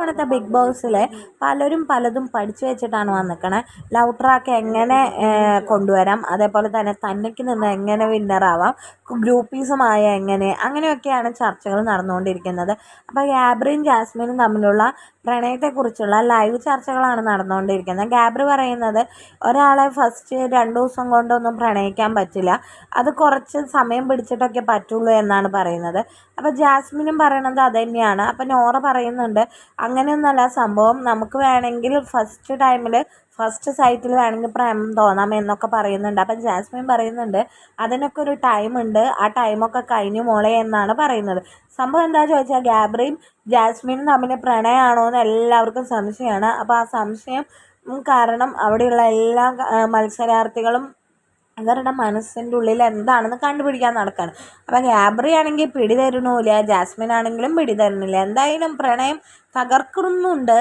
ഇത്തവണത്തെ ബിഗ് ബോസിൽ പലരും പലതും പഠിച്ചു വെച്ചിട്ടാണ് വന്നിക്കണേ. ലവ് ട്രാക്ക് എങ്ങനെ കൊണ്ടുവരാം അതേപോലെ തന്നെ തന്നയ്ക്ക് നിന്ന് എങ്ങനെ വിന്നറാവാം ഗ്രൂപ്പീസുമായ എങ്ങനെ അങ്ങനെയൊക്കെയാണ് ചർച്ചകൾ നടന്നുകൊണ്ടിരിക്കുന്നത്. അപ്പോൾ ഗാബ്രിയും ജാസ്മിനും തമ്മിലുള്ള പ്രണയത്തെക്കുറിച്ചുള്ള ലൈവ് ചർച്ചകളാണ് നടന്നുകൊണ്ടിരിക്കുന്നത്. ഗാബ്രി പറയുന്നത് ഒരാളെ ഫസ്റ്റ് രണ്ട് ദിവസം കൊണ്ടൊന്നും പ്രണയിക്കാൻ പറ്റില്ല. അത് കുറച്ച് സമയം പിടിച്ചിട്ടൊക്കെ പറ്റുള്ളൂ എന്നാണ് പറയുന്നത്. അപ്പോൾ ജാസ്മിനും പറയണത് അത് തന്നെയാണ് അപ്പോൾ നോറ പറയുന്നുണ്ട് അങ്ങനെയൊന്നുമല്ല. സംഭവം നമുക്ക് വേണമെങ്കിൽ ഫസ്റ്റ് ടൈമിൽ ഫസ്റ്റ് സൈറ്റിൽ വേണമെങ്കിൽ പ്രേമം തോന്നാം എന്നൊക്കെ പറയുന്നുണ്ട്. അപ്പം ജാസ്മിൻ പറയുന്നുണ്ട് അതിനൊക്കെ ഒരു ടൈമുണ്ട് ആ ടൈമൊക്കെ കഴിഞ്ഞു മോളെ എന്നാണ് പറയുന്നത്. സംഭവം എന്താ ചോദിച്ചാൽ ഗാബ്രിയും ജാസ്മിനും തമ്മിൽ പ്രണയമാണോ എന്ന് എല്ലാവർക്കും സംശയമാണ്. അപ്പോൾ ആ സംശയം കാരണം അവിടെയുള്ള എല്ലാ മത്സരാർത്ഥികളും അവരുടെ മനസ്സിന്റെ ഉള്ളിൽ എന്താണെന്ന് കണ്ടുപിടിക്കാൻ നടക്കുകയാണ് അപ്പം ഗാബ്രി ആണെങ്കിൽ പിടി തരണമില്ല ജാസ്മിൻ ആണെങ്കിലും പിടി തരണില്ല എന്തായാലും പ്രണയം തകർക്കുന്നുണ്ട്.